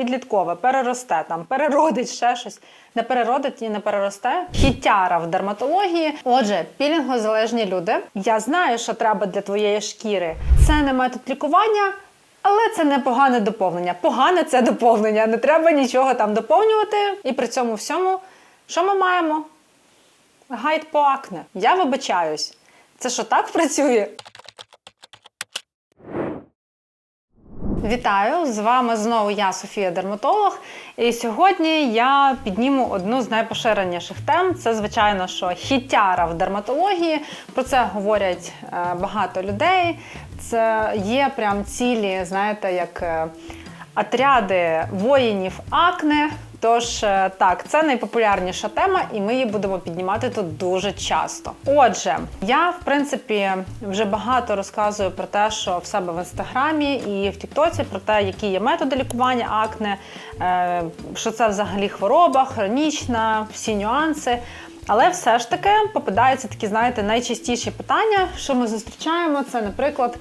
підліткове, переросте, там, переродить ще щось. Не переродить і не переросте. Хітяра в дерматології. Отже, пілінгозалежні люди. Я знаю, що треба для твоєї шкіри. Це не метод лікування. Але це не погане доповнення. Погане це доповнення. Не треба нічого там доповнювати. І при цьому всьому, що ми маємо? Гайд по акне. Я вибачаюсь. Це що так працює? Вітаю! З вами знову я, Софія Дерматолог. І сьогодні я підніму одну з найпоширеніших тем. Це, звичайно, що хітяра в дерматології. Про це говорять е, багато людей. Це є прям цілі, знаєте, як е, отряди воїнів акне. Тож е, так, це найпопулярніша тема, і ми її будемо піднімати тут дуже часто. Отже, я в принципі вже багато розказую про те, що в себе в інстаграмі і в Тіктоці про те, які є методи лікування акне, е, що це взагалі хвороба, хронічна, всі нюанси. Але все ж таки попадаються такі, знаєте, найчастіші питання, що ми зустрічаємо. Це, наприклад.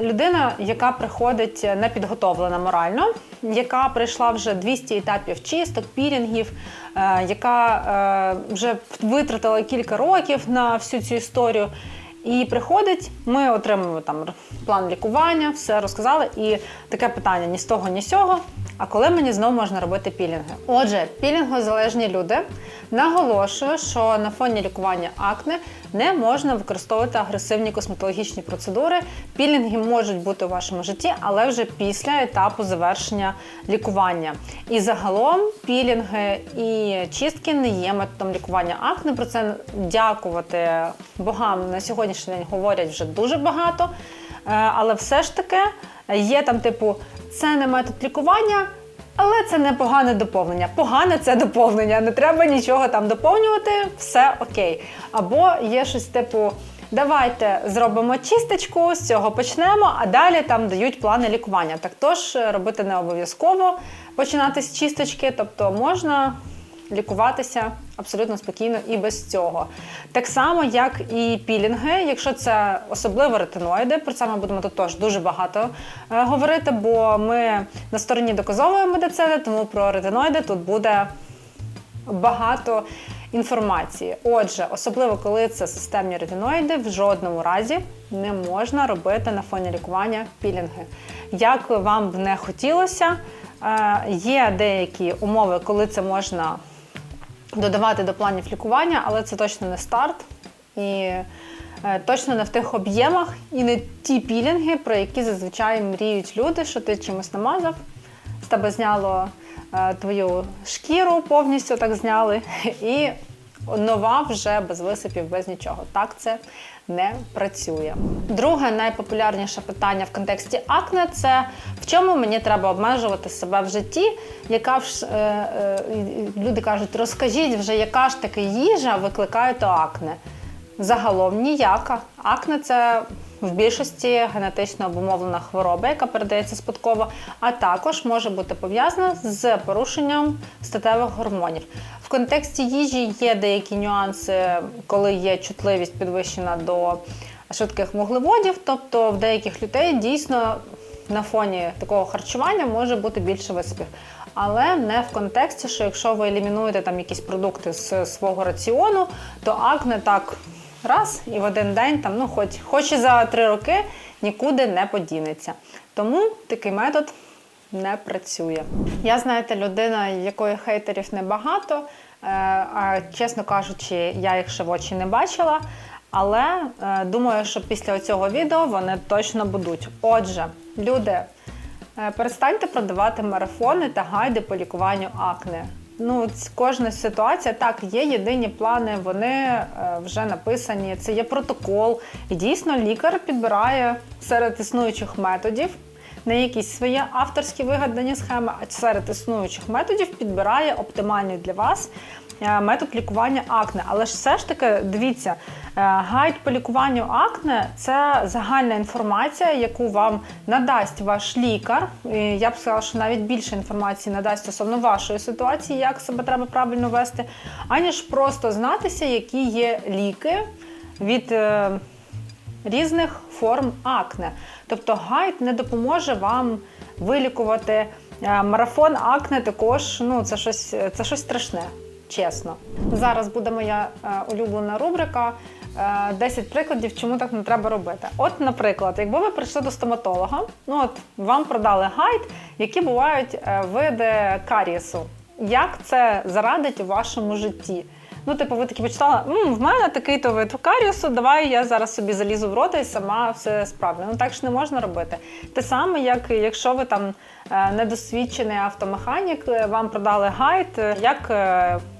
Людина, яка приходить непідготовлена морально, яка пройшла вже 200 етапів чисток, пілінгів, е, яка е, вже витратила кілька років на всю цю історію. І приходить, ми отримуємо там план лікування, все розказали. І таке питання ні з того, ні з цього. А коли мені знову можна робити пілінги? Отже, пілінгозалежні люди наголошую, що на фоні лікування акне не можна використовувати агресивні косметологічні процедури. Пілінги можуть бути у вашому житті, але вже після етапу завершення лікування. І загалом пілінги і чистки не є методом лікування акне. Про це дякувати богам на сьогоднішній день говорять вже дуже багато. Е, Але все ж таки є там, типу, це не метод лікування. Але це не погане доповнення. Погане це доповнення, не треба нічого там доповнювати, все окей. Або є щось типу. Давайте зробимо чисточку, з цього почнемо, а далі там дають плани лікування. Так тож робити не обов'язково починати з чисточки, тобто можна лікуватися абсолютно спокійно і без цього. Так само, як і пілінги, якщо це особливо ретиноїди, про це ми будемо тут теж дуже багато е, говорити, бо ми на стороні доказової медицини, тому про ретиноїди тут буде багато інформації. Отже, особливо коли це системні ретиноїди, в жодному разі не можна робити на фоні лікування пілінги. Як вам б не хотілося, е, є деякі умови, коли це можна додавати до планів лікування, але це точно не старт. І е, точно не в тих об'ємах і не ті пілінги, про які зазвичай мріють люди, що ти чимось намазав, з тебе зняло е, твою шкіру, повністю так зняли, і нова вже без висипів, без нічого. Так це не працює. Друге найпопулярніше питання в контексті акне це в чому мені треба обмежувати себе в житті, яка ж е, е, люди кажуть, розкажіть вже, яка ж таки їжа викликає то акне. Загалом ніяка. Акне це в більшості генетично обумовлена хвороба, яка передається спадково, а також може бути пов'язана з порушенням статевих гормонів. В контексті їжі є деякі нюанси, коли є чутливість підвищена до швидких вуглеводів, тобто в деяких людей дійсно на фоні такого харчування може бути більше висипів. Але не в контексті, що якщо ви елімінуєте там якісь продукти з свого раціону, то акне так раз і в один день, там, ну, хоч, хоч і за три роки нікуди не подінеться. Тому такий метод не працює. Я, знаєте, людина, якої хейтерів небагато, е, а чесно кажучи, я їх ще в очі не бачила. Але е, думаю, що після цього відео вони точно будуть. Отже, люди, е, перестаньте продавати марафони та гайди по лікуванню акне. Ну, кожна ситуація так, є єдині плани, вони е, вже написані. Це є протокол. І дійсно лікар підбирає серед існуючих методів не якісь свої авторські вигадані схеми, а серед існуючих методів підбирає оптимальний для вас е, метод лікування акне. Але ж все ж таки, дивіться, е, гайд по лікуванню акне це загальна інформація, яку вам надасть ваш лікар. Я б сказала, що навіть більше інформації надасть стосовно вашої ситуації, як себе треба правильно вести, аніж просто знатися, які є ліки від. Е, різних форм акне. Тобто гайд не допоможе вам вилікувати. Е, Марафон акне також ну, це, щось, це щось страшне, чесно. Зараз буде моя е, улюблена рубрика. е, 10 прикладів, чому так не треба робити. От, наприклад, якби ви прийшли до стоматолога, ну от вам продали гайд, які бувають е, види карієсу. Як це зарадить у вашому житті? Ну, типу, ви такі почитали, в мене такий то вид каріусу, давай я зараз собі залізу в рота і сама все справлю. Ну так ж не можна робити. Те саме, як якщо ви там е, недосвідчений автомеханік, е, вам продали гайд, е, як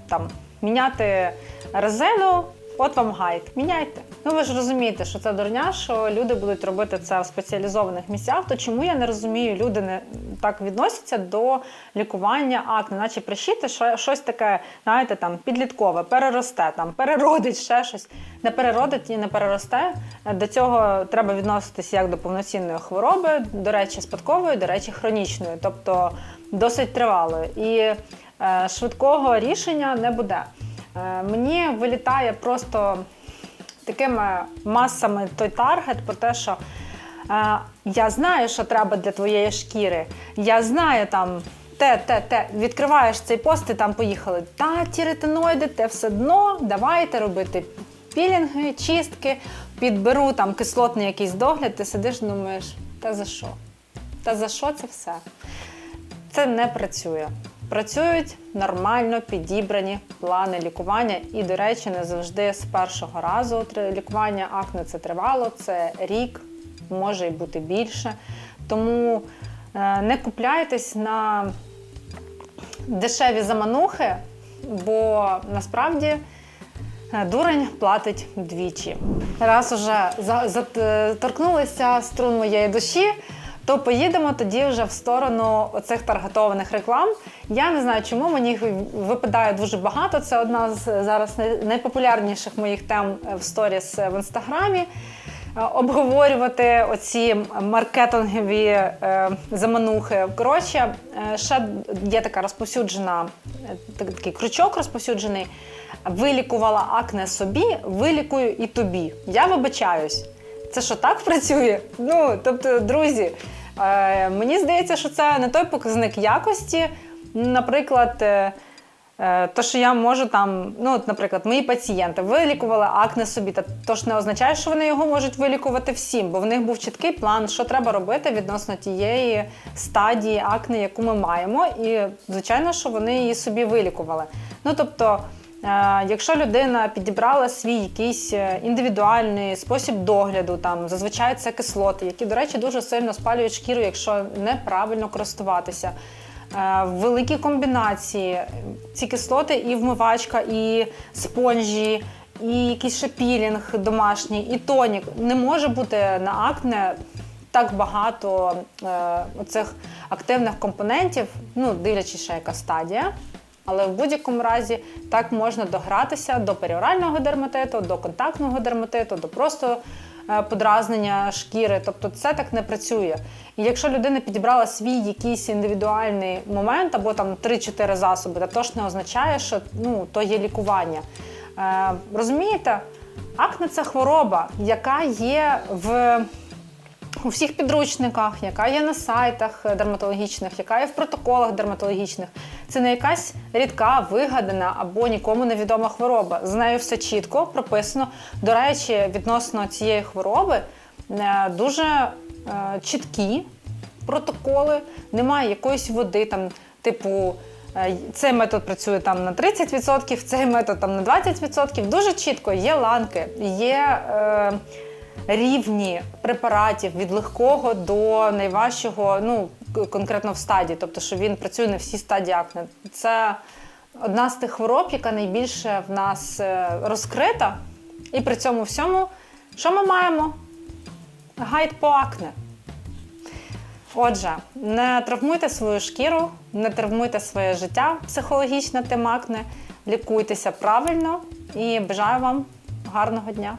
там міняти резину. От вам гайд, міняйте. Ну ви ж розумієте, що це дурня, що люди будуть робити це в спеціалізованих місцях. То чому я не розумію, люди не так відносяться до лікування акне, наче прищити що- щось таке, знаєте, там підліткове, переросте, там переродить ще щось. Не переродить і не переросте. До цього треба відноситися як до повноцінної хвороби, до речі, спадкової, до речі, хронічної, тобто досить тривалої. І е, швидкого рішення не буде. Е, Мені вилітає просто такими масами той таргет про те, що е, я знаю, що треба для твоєї шкіри. Я знаю там. Те, те, те, відкриваєш цей пост і там поїхали. Та, ті ретиноїди, те все дно, давайте робити пілінги, чистки, підберу там кислотний якийсь догляд, ти сидиш, думаєш, та за що? Та за що це все? Це не працює. Працюють нормально підібрані плани лікування, і, до речі, не завжди з першого разу лікування акне це тривало, це рік, може і бути більше. Тому е, не купляйтесь на дешеві заманухи, бо насправді е, дурень платить двічі. Раз уже за- торкнулися струн моєї душі, то поїдемо тоді вже в сторону оцих таргетованих реклам. Я не знаю, чому мені їх випадає дуже багато. Це одна з зараз найпопулярніших моїх тем в сторіс в інстаграмі. Е, Обговорювати оці маркетингові е, заманухи. Коротше, е, ще є така розповсюджена, е, такий крючок розповсюджений. Вилікувала акне собі, вилікую і тобі. Я вибачаюсь. Це що так працює? Ну, тобто, друзі, е, мені здається, що це не той показник якості. Наприклад, е, е, то, що я можу там, ну, наприклад, мої пацієнти вилікували акне собі, та то ж не означає, що вони його можуть вилікувати всім, бо в них був чіткий план, що треба робити відносно тієї стадії акне, яку ми маємо. І, звичайно, що вони її собі вилікували. Ну, тобто, Якщо людина підібрала свій якийсь е, індивідуальний спосіб догляду, там зазвичай це кислоти, які, до речі, дуже сильно спалюють шкіру, якщо неправильно користуватися. Е, Великі комбінації, ці кислоти і вмивачка, і спонжі, і якийсь ще пілінг домашній, і тонік. Не може бути на акне так багато е, оцих активних компонентів, ну, дивлячись, ще яка стадія. Але в будь-якому разі так можна догратися до періорального дерматиту, до контактного дерматиту, до просто е, подразнення шкіри. Тобто це так не працює. І якщо людина підібрала свій якийсь індивідуальний момент або там 3-4 засоби, то ж не означає, що ну, то є лікування. Е, розумієте? Акне це хвороба, яка є в у всіх підручниках, яка є на сайтах дерматологічних, яка є в протоколах дерматологічних. Це не якась рідка, вигадана або нікому невідома хвороба. З нею все чітко прописано. До речі, відносно цієї хвороби е, дуже е, чіткі протоколи, немає якоїсь води, там, типу. е, Цей метод працює там на 30%, цей метод там на 20%. Дуже чітко є ланки, є е, рівні препаратів від легкого до найважчого, ну конкретно в стадії, тобто, що він працює на всі стадії акне. Це одна з тих хвороб, яка найбільше в нас е, розкрита. І при цьому всьому, що ми маємо? Гайд по акне. Отже, не травмуйте свою шкіру, не травмуйте своє життя психологічно тим акне, лікуйтеся правильно і бажаю вам гарного дня.